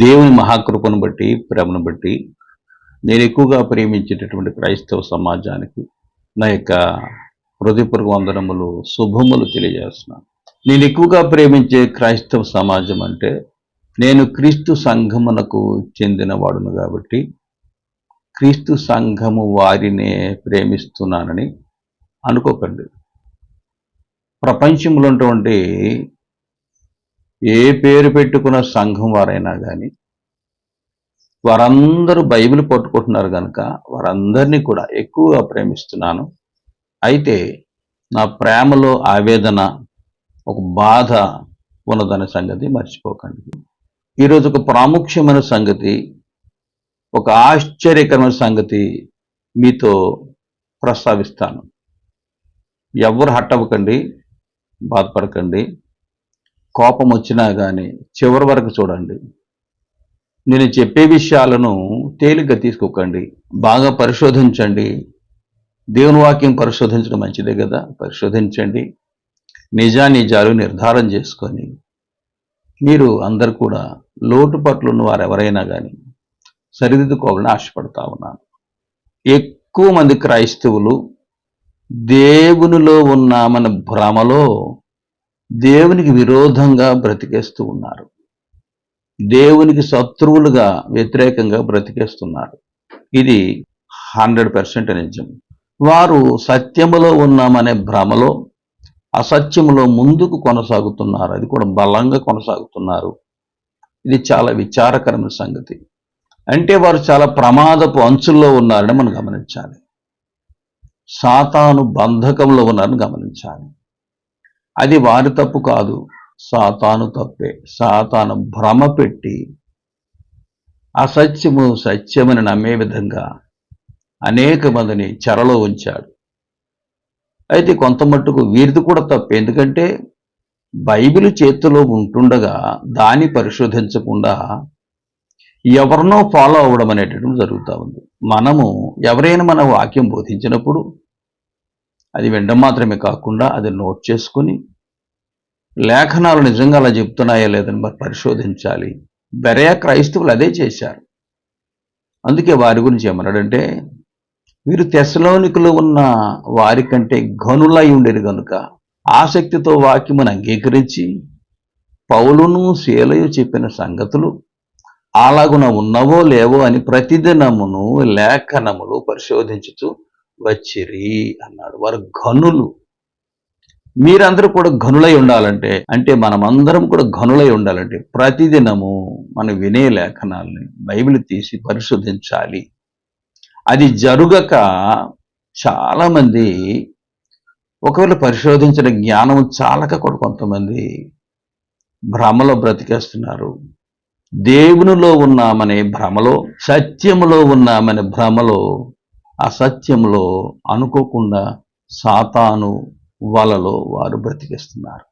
దేవుని మహాకృపను బట్టి ప్రేమను బట్టి నేను ఎక్కువగా ప్రేమించేటటువంటి క్రైస్తవ సమాజానికి నా యొక్క హృదయపూర్వక వందనములు శుభములు తెలియజేస్తున్నాను. నేను ఎక్కువగా ప్రేమించే క్రైస్తవ సమాజం అంటే నేను క్రీస్తు సంఘమునకు చెందినవాడును కాబట్టి క్రీస్తు సంఘము వారినే ప్రేమిస్తున్నానని అనుకోకండి. ప్రపంచంలో ఉన్నటువంటి ఏ పేరు పెట్టుకున్న సంఘం వారైనా కానీ వారందరూ బైబిల్ పట్టుకుంటున్నారు కనుక వారందరినీ కూడా ఎక్కువగా ప్రేమిస్తున్నాను. అయితే నా ప్రేమలో ఆవేదన ఒక బాధ ఉన్నదనే సంగతి మర్చిపోకండి. ఈరోజు ఒక ప్రాముఖ్యమైన సంగతి ఒక ఆశ్చర్యకరమైన సంగతి మీతో ప్రస్తావిస్తాను. ఎవరు హట్టవకండి బాధపడకండి. కోపం వచ్చినా కానీ చివరి వరకు చూడండి. నేను చెప్పే విషయాలను తేలిగ్గా తీసుకోకండి. బాగా పరిశోధించండి. దేవుని వాక్యం పరిశోధించడం మంచిదే కదా? పరిశోధించండి. నిజానిజాలు నిర్ధారం చేసుకొని మీరు అందరు కూడా లోటుపట్లు ఉన్న వారు ఎవరైనా కానీ సరిదిద్దుకోవాలని ఆశపడతా ఉన్నాను. ఎక్కువ మంది క్రైస్తవులు దేవునిలో ఉన్నామన్న భ్రమలో దేవునికి విరోధంగా బ్రతికేస్తూ ఉన్నారు. దేవునికి శత్రువులుగా వ్యతిరేకంగా బ్రతికేస్తున్నారు. ఇది హండ్రెడ్ పర్సెంట్ నిజం. వారు సత్యములో ఉన్నామనే భ్రమలో అసత్యములో ముందుకు కొనసాగుతున్నారు. అది కూడా బలంగా కొనసాగుతున్నారు. ఇది చాలా విచారకరమైన సంగతి. అంటే వారు చాలా ప్రమాదపు అంచుల్లో ఉన్నారని మనం గమనించాలి. సాతాను బంధకంలో ఉన్నారని గమనించాలి. అది వారి తప్పు కాదు. సాతాను తప్పే. సాతాను భ్రమ పెట్టి అసత్యము సత్యమని నమ్మే విధంగా అనేక మందిని చెరలో ఉంచాడు. అయితే కొంత మట్టుకు వీరిది కూడా తప్పే. ఎందుకంటే బైబిల్ చేతిలో ఉంటుండగా దాన్ని పరిశోధించకుండా ఎవరినో ఫాలో అవ్వడం అనేటటువంటి జరుగుతూ ఉంది. మనము ఎవరైనా మన వాక్యం బోధించినప్పుడు అది వినడం మాత్రమే కాకుండా అది నోట్ చేసుకుని లేఖనాలు నిజంగా అలా చెప్తున్నాయా లేదని మరి పరిశోధించాలి. బెరయా క్రైస్తవులు అదే చేశారు. అందుకే వారి గురించి ఏమన్నాడంటే వీరు తెసలోనికులు ఉన్న వారి కంటే గనులై ఉండేది కనుక ఆసక్తితో వాక్యమును అంగీకరించి పౌలును శీలయు చెప్పిన సంగతులు అలాగున ఉన్నవో లేవో అని ప్రతిదినమును లేఖనములు పరిశోధించుతూ వచ్చిరి అన్నాడు. వారు ఘనులు. మీరందరూ కూడా ఘనులై ఉండాలంటే అంటే మనమందరం కూడా ఘనులై ఉండాలంటే ప్రతిదినము మనం వినే లేఖనాల్ని బైబిల్ తీసి పరిశోధించాలి. అది జరుగక చాలామంది ఒకవేళ పరిశోధించిన జ్ఞానం చాలక కూడా కొంతమంది భ్రమలో బ్రతికేస్తున్నారు. దేవునిలో ఉన్నామనే భ్రమలో సత్యములో ఉన్నామనే భ్రమలో అసత్యంలో అనుకోకుండా సాతాను వలలో వారు బ్రతికిస్తున్నారు.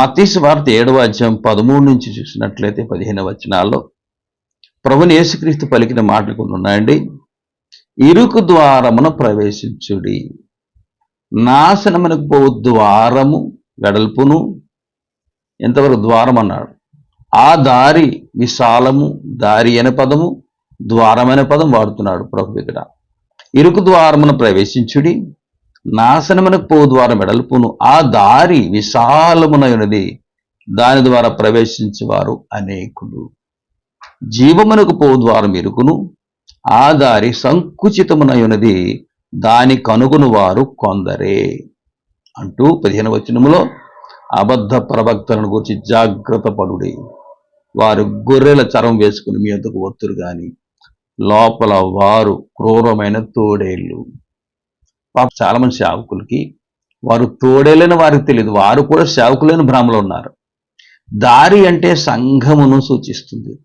మతీసు వార్త ఏడవ అధ్యాయం పదమూడు నుంచి చూసినట్లయితే పదిహేను వచనాల్లో ప్రభుని యేసుక్రీస్తు పలికిన మాటలు కొన్ని ఉన్నాయండి. ఇరుకు ద్వారమున ప్రవేశించుడి. నాశనమునకు పో ద్వారము వెడల్పును. ఎంతవరకు ద్వారం అన్నాడు? ఆ దారి విశాలము దారి అనే పదము ద్వారమైన పదం వాడుతున్నాడు ప్రభు ఇక్కడ. ఇరుకు ద్వారమున ప్రవేశించుడి నాశనమునకు పో ద్వారం వెడల్పును ఆ దారి విశాలమునైనది దాని ద్వారా ప్రవేశించేవారు అనేకులు. జీవమునకు పో ద్వారం ఇరుకును ఆ దారి సంకుచితమునయునది దాని కనుగొను వారు కొందరే. అంటూ పదిహేను వచనములో అబద్ధ ప్రవక్తలను గురించి జాగ్రత్త పడుడి వారు గొర్రెల చరం వేసుకుని మీ ఎందుకు ఒత్తురు కానీ లోపల వారు క్రూరమైన తోడేళ్ళు. పాప చాలామంది సేవకులకి వారు తోడేళ్ళని వారికి తెలియదు. వారు కూడా సేవకులైన భ్రమలో ఉన్నారు. దారి అంటే సంఘమును సూచిస్తుంది.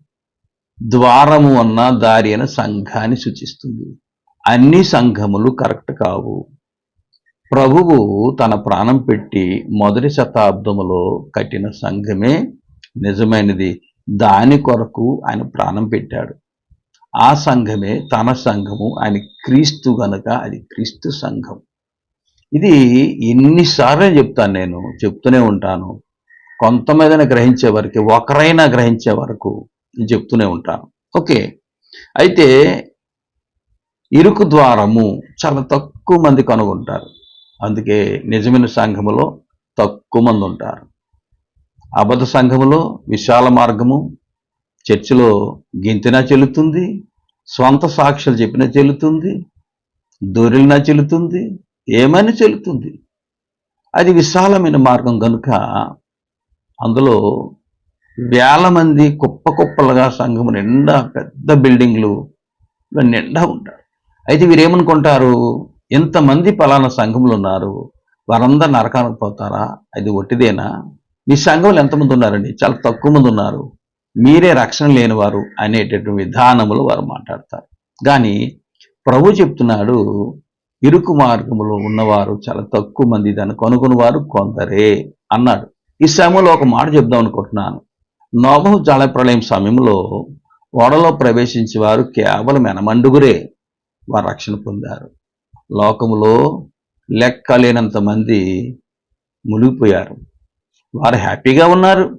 ద్వారము అన్న దారి అన్న సంఘాన్ని సూచిస్తుంది. అన్ని సంఘములు కరెక్ట్ కావు. ప్రభువు తన ప్రాణం పెట్టి మొదటి శతాబ్దములో కట్టిన సంఘమే నిజమైనది. దాని కొరకు ఆయన ప్రాణం పెట్టాడు. ఆ సంఘమే తన సంఘము ఆయన క్రీస్తు గనక అది క్రీస్తు సంఘం. ఇది ఎన్నిసార్లు చెప్తాను నేను చెప్తూనే ఉంటాను. కొంతమందిని గ్రహించే వరకు ఒకరైనా గ్రహించే వరకు చెప్తూనే ఉంటాను. ఓకే. అయితే ఇరుకు ద్వారము చాలా తక్కువ మంది కనుగొంటారు. అందుకే నిజమైన సంఘములో తక్కువ మంది ఉంటారు. అబద్ధ సంఘములో విశాల మార్గము చర్చిలో గింతినా చెల్లుతుంది స్వంత సాక్షులు చెప్పినా చెల్లుతుంది దొరిలినా చెల్లుతుంది ఏమైనా చెల్లుతుంది. అది విశాలమైన మార్గం కనుక అందులో వేల మంది కుప్ప కుప్పలుగా సంఘం నిండా పెద్ద బిల్డింగ్లు నిండా ఉంటారు అయితే వీరేమనుకుంటారు ఎంతమంది పలానా సంఘములు ఉన్నారు వారందరూ నరకానికి పోతారా? అది ఒట్టిదేనా? మీ సంఘంలో ఎంతమంది ఉన్నారండి? చాలా తక్కువ మంది ఉన్నారు. మీరే రక్షణ లేనివారు అనేటటువంటి విధానములు వారు మాట్లాడతారు. కానీ ప్రభు చెప్తున్నాడు ఇరుకు మార్గములో ఉన్నవారు చాలా తక్కువ మంది దాన్ని కనుగొని వారు కొందరే అన్నాడు. ఈ సమయంలో ఒక మాట చెప్దాం అనుకుంటున్నాను. నోమహు జల ప్రళయం సమయంలో ఓడలో ప్రవేశించే వారు కేవలం ఎనమండుగురే వారు రక్షణ పొందారు. లోకములో లెక్కలేనంత మంది మునిగిపోయారు. వారు హ్యాపీగా ఉన్నారు.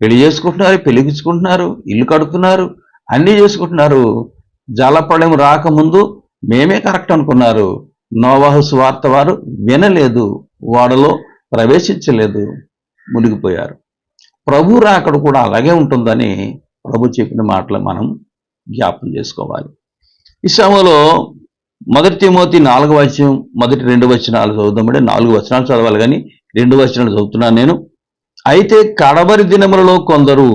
పెళ్ళి చేసుకుంటున్నారు పెళ్ళిగించుకుంటున్నారు ఇల్లు కడుతున్నారు అన్నీ చేసుకుంటున్నారు. జలప్రళయం రాకముందు మేమే కరెక్ట్ అనుకున్నారు. నోవాహు స్వార్థ వారు వినలేదు వాడలో ప్రవేశించలేదు మునిగిపోయారు. ప్రభు రాకడ కూడా అలాగే ఉంటుందని ప్రభు చెప్పిన మాటలు మనం జ్ఞాపం చేసుకోవాలి. ఈ సమయంలో మొదటి తిమోతి నాలుగు వచనం మొదటి రెండు వచనాలు చదువుదామంటే నాలుగు వచనాలు చదవాలి కానీ రెండు వచనాలు చదువుతున్నాను నేను. అయితే కడవరి దినములలో కొందరు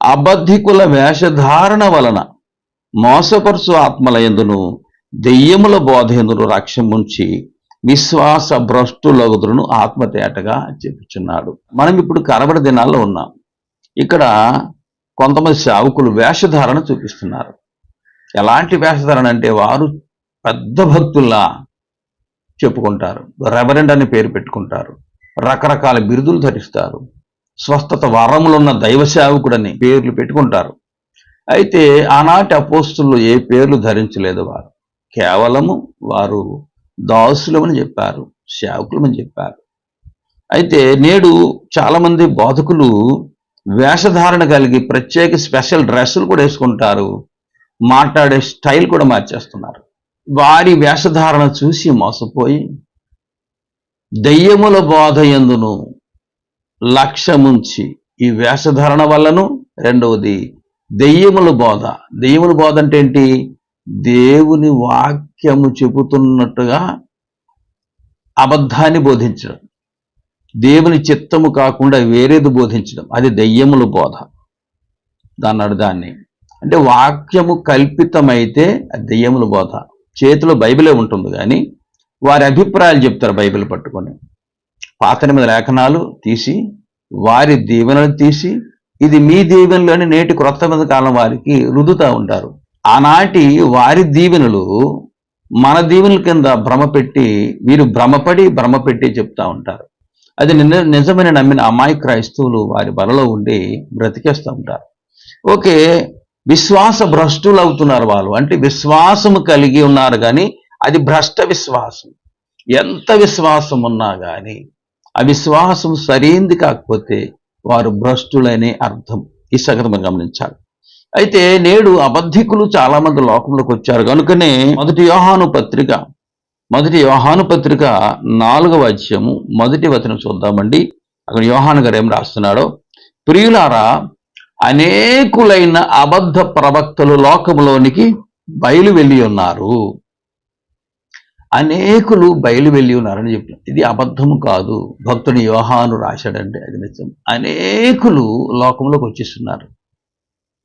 అబద్ధికుల వేషధారణ వలన మోసపరుసు ఆత్మల ఎందును దెయ్యముల బోధ ఎందును రక్షముంచి విశ్వాస భ్రష్టులగుదులను ఆత్మతేటగా చెప్పుచున్నాడు. మనం ఇప్పుడు కరబడి దినాల్లో ఉన్నాం. ఇక్కడ కొంతమంది సేవకులు వేషధారణ చూపిస్తున్నారు. ఎలాంటి వేషధారణ అంటే వారు పెద్ద భక్తుల్లా చెప్పుకుంటారు. రెవరెండ్ అని పేరు పెట్టుకుంటారు. రకరకాల బిరుదులు ధరిస్తారు. స్వస్థత వరములున్న దైవ సేవకుడని పేర్లు పెట్టుకుంటారు. అయితే ఆనాటి అపోస్తులు ఏ పేర్లు ధరించలేదు వారు. కేవలము వారు దాసులమని చెప్పారు సేవకులమని చెప్పారు. అయితే నేడు చాలామంది బోధకులు వేషధారణ కలిగి ప్రత్యేక స్పెషల్ డ్రెస్సులు కూడా వేసుకుంటారు. మాట్లాడే స్టైల్ కూడా మార్చేస్తున్నారు. వారి వేషధారణ చూసి మోసపోయి దయ్యముల బోధ ఎందును? లక్ష్యముంచి. ఈ వేషధారణ వల్లను రెండవది దెయ్యముల బోధ. దెయ్యముల బోధ అంటే ఏంటి? దేవుని వాక్యము చెబుతున్నట్టుగా అబద్ధాన్ని బోధించడం. దేవుని చిత్తము కాకుండా వేరేది బోధించడం. అది దెయ్యముల బోధ. దాన్ని దాన్ని. అంటే వాక్యము కల్పితమైతే అది దెయ్యముల బోధ. చేతిలో బైబిలే ఉంటుంది కానీ వారి అభిప్రాయాలు చెప్తారు బైబిల్ పట్టుకొని. పాత మీద లేఖనాలు తీసి వారి దీవెనలు తీసి ఇది మీ దీవెనలోని నేటి క్రొత్త మీద కాలం వారికి రుదుతూ ఉంటారు. ఆనాటి వారి దీవెనలు మన దీవెనల కింద భ్రమ పెట్టి వీరు భ్రమపడి భ్రమ పెట్టి చెప్తా ఉంటారు. అది నిన్న నిజమైన నమ్మిన అమాయ క్రైస్తవులు వారి బలలో ఉండి బ్రతికేస్తూ ఉంటారు. ఓకే విశ్వాస భ్రష్టులు అవుతున్నారు వాళ్ళు. అంటే విశ్వాసము కలిగి ఉన్నారు కానీ అది భ్రష్ట విశ్వాసం. ఎంత విశ్వాసం ఉన్నా కానీ ఆ విశ్వాసం సరైంది కాకపోతే వారు భ్రష్టులనే అర్థం. ఈ సంగతి మనం గమనించాలి. అయితే నేడు అబద్ధికులు చాలా మంది లోకంలోకి వచ్చారు. కనుకనే మొదటి యోహాను పత్రిక మొదటి యోహాను పత్రిక నాలుగవ అధ్యయము మొదటి వచనం చూద్దామండి. అక్కడ యోహాను గారు ఏం రాస్తున్నాడో? ప్రియులారా అనేకులైన అబద్ధ ప్రవక్తలు లోకములోనికి బయలు వెళ్ళి ఉన్నారు. అనేకులు బయలు వెళ్ళి ఉన్నారని చెప్పిన ఇది అబద్ధము కాదు. భక్తుని యోహాను రాశాడంటే అది నిజం. అనేకులు లోకంలోకి వచ్చేస్తున్నారు.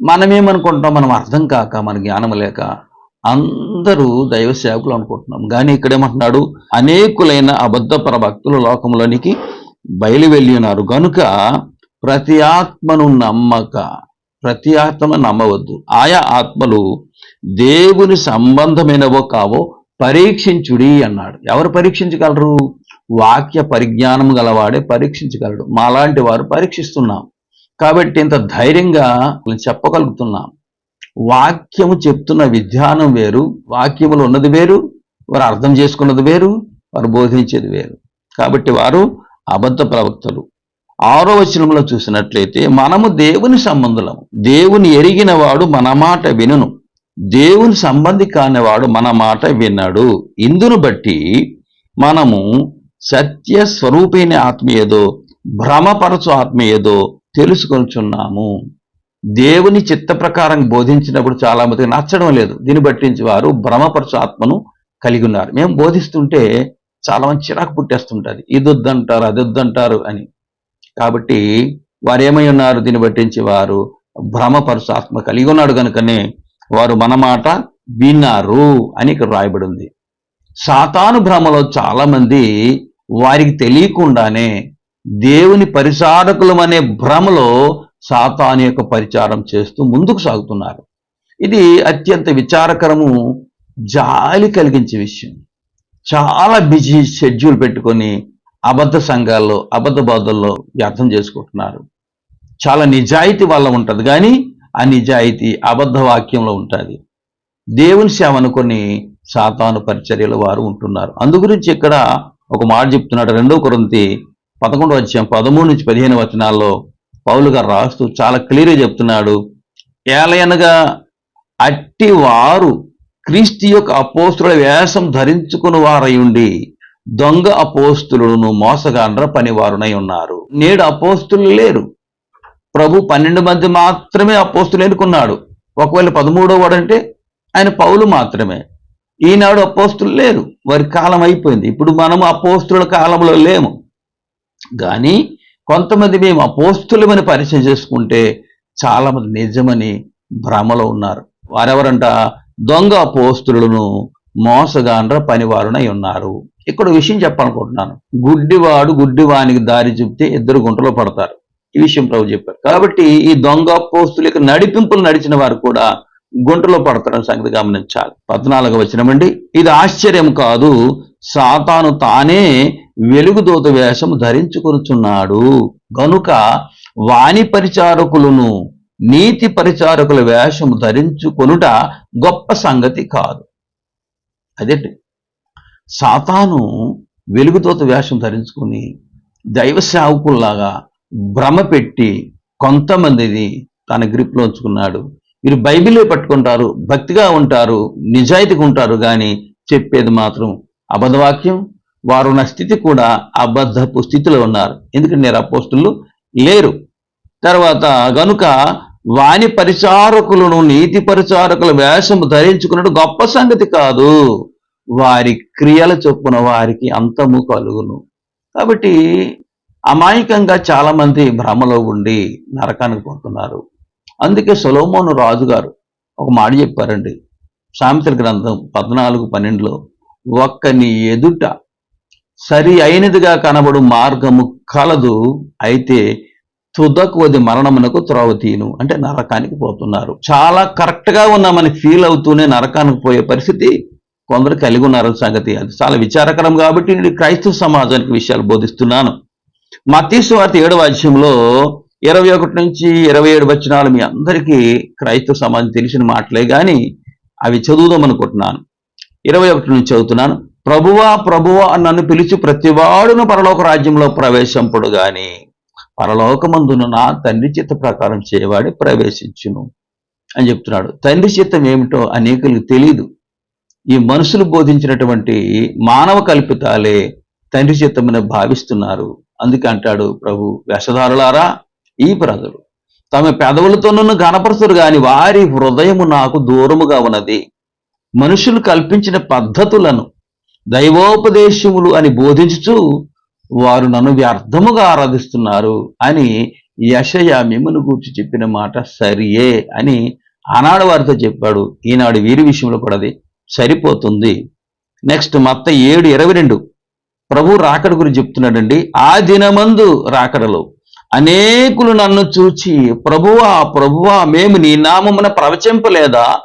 మనమేమనుకుంటాం మనం అర్థం కాక మన జ్ఞానం లేక అందరూ దైవ సేవకులు అనుకుంటున్నాం. కానీ ఇక్కడేమంటున్నాడు? అనేకులైన అబద్ధ ప్రభక్తులు లోకంలోనికి బయలు వెళ్ళి ఉన్నారు. కనుక ప్రతి ఆత్మను నమ్మక ప్రతి ఆత్మ నమ్మవద్దు. ఆయా ఆత్మలు దేవుని సంబంధమైనవో కావో పరీక్షించుడి అన్నాడు. ఎవరు పరీక్షించగలరు? వాక్య పరిజ్ఞానం గలవాడే పరీక్షించగలడు. మాలాంటి వారు పరీక్షిస్తున్నాం. కాబట్టి ఇంత ధైర్యంగా చెప్పగలుగుతున్నాం. వాక్యము చెప్తున్న విధానం వేరు వాక్యములు ఉన్నది వేరు వారు అర్థం చేసుకున్నది వేరు వారు బోధించేది వేరు. కాబట్టి వారు అబద్ధ ప్రవక్తలు. ఆరో వచనంలో చూసినట్లయితే మనము దేవుని సంబంధులము. దేవుని ఎరిగిన వాడు మన మాట వినును. దేవుని సంబంధి కానివాడు మన మాట విన్నాడు. ఇందును బట్టి మనము సత్య స్వరూపిణి ఆత్మ ఏదో భ్రమపరచు ఆత్మ ఏదో తెలుసుకొనిచున్నాము. దేవుని చిత్త ప్రకారం బోధించినప్పుడు చాలా మందికి నచ్చడం లేదు. దీన్ని బట్టించి వారు భ్రమపరచు ఆత్మను కలిగి ఉన్నారు. మేము బోధిస్తుంటే చాలా మంది చిరాకు పుట్టేస్తుంటది ఇది వద్దంటారు అది వద్దంటారు అని. కాబట్టి వారు ఏమై ఉన్నారు? దీన్ని బట్టించి వారు భ్రమపరచు ఆత్మ కలిగి ఉన్నాడు కనుకనే వారు మన మాట విన్నారు అని ఇక్కడ రాయబడి ఉంది సాతాను భ్రమలో చాలా మంది వారికి తెలియకుండానే దేవుని పరిచారకులమనే భ్రమలో సాతాను యొక్క పరిచారం చేస్తూ ముందుకు సాగుతున్నారు. ఇది అత్యంత విచారకరము జాలి కలిగించే విషయం. చాలా బిజీ షెడ్యూల్ పెట్టుకొని అబద్ధ సంఘాల్లో అబద్ధ బాధల్లో వ్యర్థం చేసుకుంటున్నారు. చాలా నిజాయితీ వల్ల ఉంటుంది. కానీ ఆ నిజాయితీ అబద్ధ వాక్యంలో ఉంటుంది. దేవుని సేవ అనుకొని సాతాను పరిచర్యలు వారు ఉంటున్నారు. అందు గురించి ఇక్కడ ఒక మాట చెప్తున్నాడు. రెండో కొరంతి పదకొండు వచ్చాం పదమూడు నుంచి పదిహేను వచనాల్లో పౌలు గారు రాస్తూ చాలా క్లియర్గా చెప్తున్నాడు. ఏలయనగా అట్టి వారు క్రీస్తు యొక్క అపోస్తుల వేషం ధరించుకుని వారై ఉండి దొంగ అపోస్తులను మోసగాండ్ర పనివారునై ఉన్నారు. నేడు అపోస్తులు లేరు. ప్రభు పన్నెండు మంది మాత్రమే అపోస్తులు ఎన్నుకున్నాడు. ఒకవేళ పదమూడో వాడంటే ఆయన పౌలు మాత్రమే. ఈనాడు అపోస్తులు లేరు. వారి కాలం అయిపోయింది. ఇప్పుడు మనము అపోస్తుల కాలంలో లేము. కానీ కొంతమంది మేము అపోస్తులమని పరిచయం చేసుకుంటే చాలామంది నిజమని భ్రమలో ఉన్నారు. వారెవరంట? దొంగ అపోస్తులను మోసగాండ్ర పనివారునై ఉన్నారు. ఇక్కడ విషయం చెప్పాలనుకుంటున్నాను. గుడ్డివాడు గుడ్డివానికి దారి చూపితే ఇద్దరు గుంటలో పడతారు. ఈ విషయం ప్రభు చెప్పారు. కాబట్టి ఈ దొంగ అపోస్తుల యొక్క నడిపింపులు నడిచిన వారు కూడా గుంటలో పడతారని సంగతి గమనించాలి. పద్నాలుగు వచ్చినమండి ఇది ఆశ్చర్యం కాదు. సాతాను తానే వెలుగుదోత వేషం ధరించుకొనుచున్నాడు. గనుక వాణి పరిచారకులను నీతి పరిచారకుల వేషము ధరించుకొనుట గొప్ప సంగతి కాదు. అదేంటి? సాతాను వెలుగుతోత వేషం ధరించుకుని దైవ సేవకుల్లాగా భ్రమ పెట్టి కొంతమందిని తన గ్రిప్లో ఉంచుకున్నాడు. వీరు బైబిలే పట్టుకుంటారు భక్తిగా ఉంటారు నిజాయితీగా ఉంటారు కానీ చెప్పేది మాత్రం అబద్ధవాక్యం. వారు ఉన్న స్థితి కూడా అబద్ధపు స్థితిలో ఉన్నారు. ఎందుకంటే నేను అపోస్తులు లేరు. తర్వాత గనుక వాణి పరిచారకులను నీతి పరిచారకుల వేషము ధరించుకున్నట్టు గొప్ప సంగతి కాదు. వారి క్రియల చొప్పున వారికి అంతము కలుగును. కాబట్టి అమాయకంగా చాలామంది భ్రమలో ఉండి నరకానికి పోతున్నారు అందుకే సొలోమోను రాజు గారు ఒక మాట చెప్పారండి. సామెతల గ్రంథం పద్నాలుగు పన్నెండులో ఒక్కని ఎదుట సరి అయినదిగా కనబడు మార్గము కలదు అయితే తుదకు అది మరణమునకు త్రోవతీను అంటే నరకానికి పోతున్నారు. చాలా కరెక్ట్గా ఉన్నామని ఫీల్ అవుతూనే నరకానికి పోయే పరిస్థితి కొందరు కలిగి ఉన్నారు సంగతి. అది చాలా విచారకరం కాబట్టి నేను క్రైస్తవ సమాజానికి విషయాలు బోధిస్తున్నాను. మతీసు వార్త ఏడవ అధ్యాయంలో ఇరవై ఒకటి నుంచి ఇరవై ఏడు వచనాలు మీ అందరికీ క్రైస్తవ సమాజం తెలిసిన మాటలే కానీ అవి చదువుదాం అనుకుంటున్నాను. ఇరవై ఒకటి నుంచి చదువుతున్నాను. ప్రభువా ప్రభువా నన్ను పిలిచి ప్రతివాడును పరలోక రాజ్యంలో ప్రవేశంపుడు గాని పరలోకమందున నా తండ్రి చిత్త ప్రకారం చేయవాడి ప్రవేశించును అని చెప్తున్నాడు. తండ్రి చిత్తం ఏమిటో అనేకులకు తెలియదు ఈ మనుషులు బోధించినటువంటి మానవ కల్పితాలే తండ్రి చిత్తమని భావిస్తున్నారు. అందుకే అంటాడు ప్రభు వేషధారులారా ఈ ప్రజలు తమ పెదవులతో నన్ను గనపరచరు గాని వారి హృదయము నాకు దూరముగా ఉన్నది. మనుషులు కల్పించిన పద్ధతులను దైవోపదేశములు అని బోధించుచు వారు నన్ను వ్యర్థముగా ఆరాధిస్తున్నారు అని యశయ మిమ్మను గూర్చి చెప్పిన మాట సరియే అని ఆనాడు వారితో చెప్పాడు. ఈనాడు వీరి విషయంలో కూడా అది సరిపోతుంది. నెక్స్ట్ మత్త ఏడు ఇరవై రెండు. ప్రభు రాకడ గురించి చెప్తున్నాడండి ఆ దినమందు రాకడలో అనేకులు నన్ను చూచి ప్రభువా ప్రభువా మేము నీ నామమున ప్రవచింపలేదా?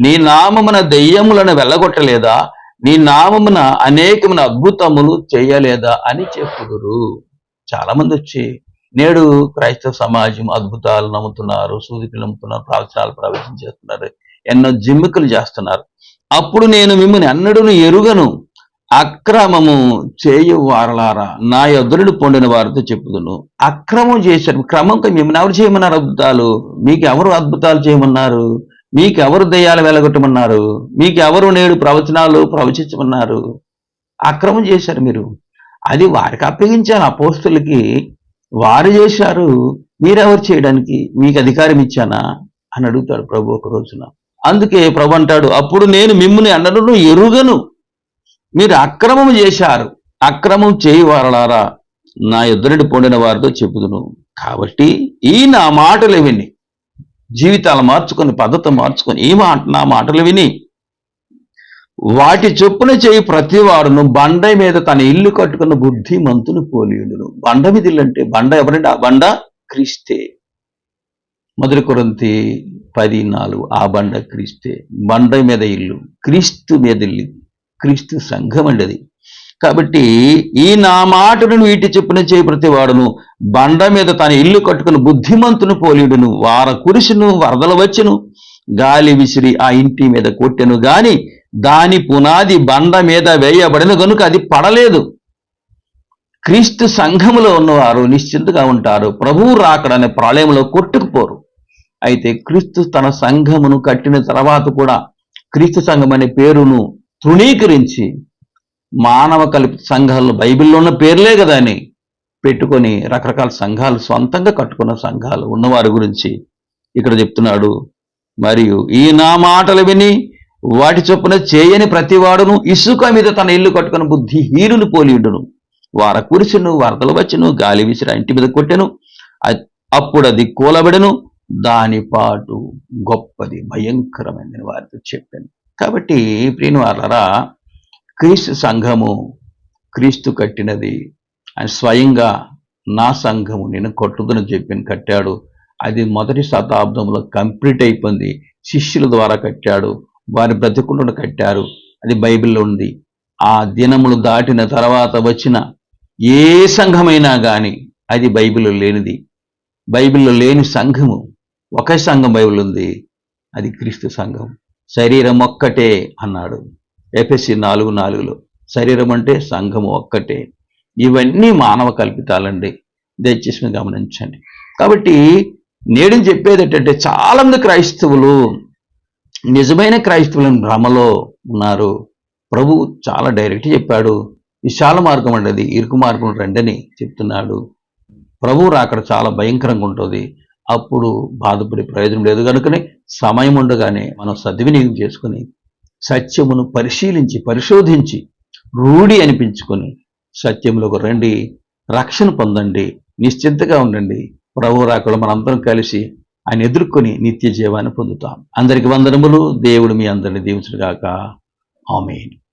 నీ నామమున దెయ్యములను వెళ్ళగొట్టలేదా? నీ నామమున అనేకమైన అద్భుతములు చేయలేదా? అని చెప్పుదురు. చాలా మంది వచ్చి నేడు క్రైస్తవ సమాజం అద్భుతాలు నమ్ముతున్నారు సూదికులు నమ్ముతున్నారు ప్రవచనాలు ప్రవేశం చేస్తున్నారు ఎన్నో జిమ్మికలు చేస్తున్నారు. అప్పుడు నేను మిమ్మల్ని అన్నడును ఎరుగను. అక్రమము చేయు వారలారా. నా ఎదురుడు పొండిన వారితో చెప్పుదును. అక్రమం చేశారు. క్రమంగా మిమ్మల్ని ఎవరు చేయమన్నారు అద్భుతాలు? మీకు ఎవరు అద్భుతాలు చేయమన్నారు? మీకు ఎవరు దయ్యాలు వెలగొట్టమన్నారు? మీకు ఎవరు నేడు ప్రవచనాలు ప్రవచించమన్నారు? అక్రమం చేశారు మీరు. అది వారికి అప్పగించాను అపోస్తులకి. వారు చేశారు. మీరెవరు చేయడానికి? మీకు అధికారం ఇచ్చానా? అని అడుగుతాడు ప్రభు ఒక రోజున. అందుకే ప్రభు అంటాడు అప్పుడు నేను మిమ్మల్ని అన్నను ఎరుగను. మీరు అక్రమం చేశారు. అక్రమం చేయవారలారా నా ఎదురుడి పొందిన వారితో చెప్పుదును. కాబట్టి ఈ నా మాటలు విని జీవితాలు మార్చుకొని పద్ధతి మార్చుకొని ఈ మాట నా మాటలు విని వాటి చొప్పున చేయి ప్రతి వాడును బండ మీద తన ఇల్లు కట్టుకున్న బుద్ధిమంతుని పోలియుడును బండ మీద ఇల్లు అంటే బండ ఎవరంటే ఆ బండ క్రీస్తే. మొదటి కొరంతి పది నాలుగు ఆ బండ క్రీస్తే. బండ మీద ఇల్లు క్రీస్తు మీద ఇల్లు. క్రీస్తు సంఘం అండి అది కాబట్టి ఈ నా మాటను వీటి చెప్పున చేయి ప్రతి వాడును బండ మీద తన ఇల్లు కట్టుకుని బుద్ధిమంతును పోలిడును వార కురిసిను వరదలు వచ్చును గాలి విసిరి ఆ ఇంటి మీద కొట్టెను గాని దాని పునాది బండ మీద వేయబడిన కనుక అది పడలేదు. క్రీస్తు సంఘములో ఉన్నవారు నిశ్చింతగా ఉంటారు ప్రభువు రాకడనే ప్రళయంలో కొట్టుకుపోరు. అయితే క్రీస్తు తన సంఘమును కట్టిన తర్వాత కూడా క్రీస్తు సంఘం అనే పేరును తృణీకరించి మానవ కల్పిత సంఘాలు బైబిల్లో ఉన్న పేర్లే కదా అని పెట్టుకొని రకరకాల సంఘాలు సొంతంగా కట్టుకున్న సంఘాలు ఉన్నవారి గురించి ఇక్కడ చెప్తున్నాడు. మరియు ఈ నా మాటలు విని వాటి చొప్పున చేయని ప్రతివాడును ఇసుక మీద తన ఇల్లు కట్టుకుని బుద్ధి హీనుని పోలియుడును వార కురిసెను వరదలు వచ్చెను గాలి విసిరి ఇంటి మీద కొట్టెను అప్పుడు అది కూలబెడను. దాని పాటు గొప్పది భయంకరమైన వారితో చెప్పాను. కాబట్టి ప్రియుని క్రీస్తు సంఘము క్రీస్తు కట్టినది. ఆయన స్వయంగా నా సంఘము నేను కొట్టుదని చెప్పి కట్టాడు. అది మొదటి శతాబ్దంలో కంప్లీట్ అయిపోయింది. శిష్యుల ద్వారా కట్టాడు. వారి బ్రతికులను కట్టారు. అది బైబిల్లో ఉంది. ఆ దినములు దాటిన తర్వాత వచ్చిన ఏ సంఘమైనా కానీ అది బైబిల్లో లేనిది. బైబిల్లో లేని సంఘము ఒకే సంఘం బైబిల్ ఉంది. అది క్రీస్తు సంఘం. శరీరం ఒక్కటే అన్నాడు. ఎఫ్ఎస్సి నాలుగు నాలుగులో శరీరం అంటే సంఘము ఒక్కటే. ఇవన్నీ మానవ కల్పితాలండి. దయచేసి మీరు గమనించండి. కాబట్టి నేడు చెప్పేది ఏంటంటే చాలామంది క్రైస్తవులు నిజమైన క్రైస్తవులను భ్రమలో ఉన్నారు. ప్రభు చాలా డైరెక్ట్ చెప్పాడు. విశాల మార్గం అండి అది. ఇరుకు మార్గం రండని చెప్తున్నాడు. ప్రభు రాకడ చాలా భయంకరంగా ఉంటుంది. అప్పుడు బాధపడే ప్రయోజనం లేదు. కనుకనే సమయం ఉండగానే మనం సద్వినియోగం చేసుకుని సత్యమును పరిశీలించి పరిశోధించి రూఢి అనిపించుకొని సత్యములకు రండి రక్షణ పొందండి నిశ్చింతగా ఉండండి. ప్రభు రాకడ మనందరం కలిసి ఆయన ఎదుర్కొని నిత్య జీవాన్ని పొందుతాం. అందరికి వందనములు. దేవుడు మీ అందరిని దీవించుగాక ఆమెను.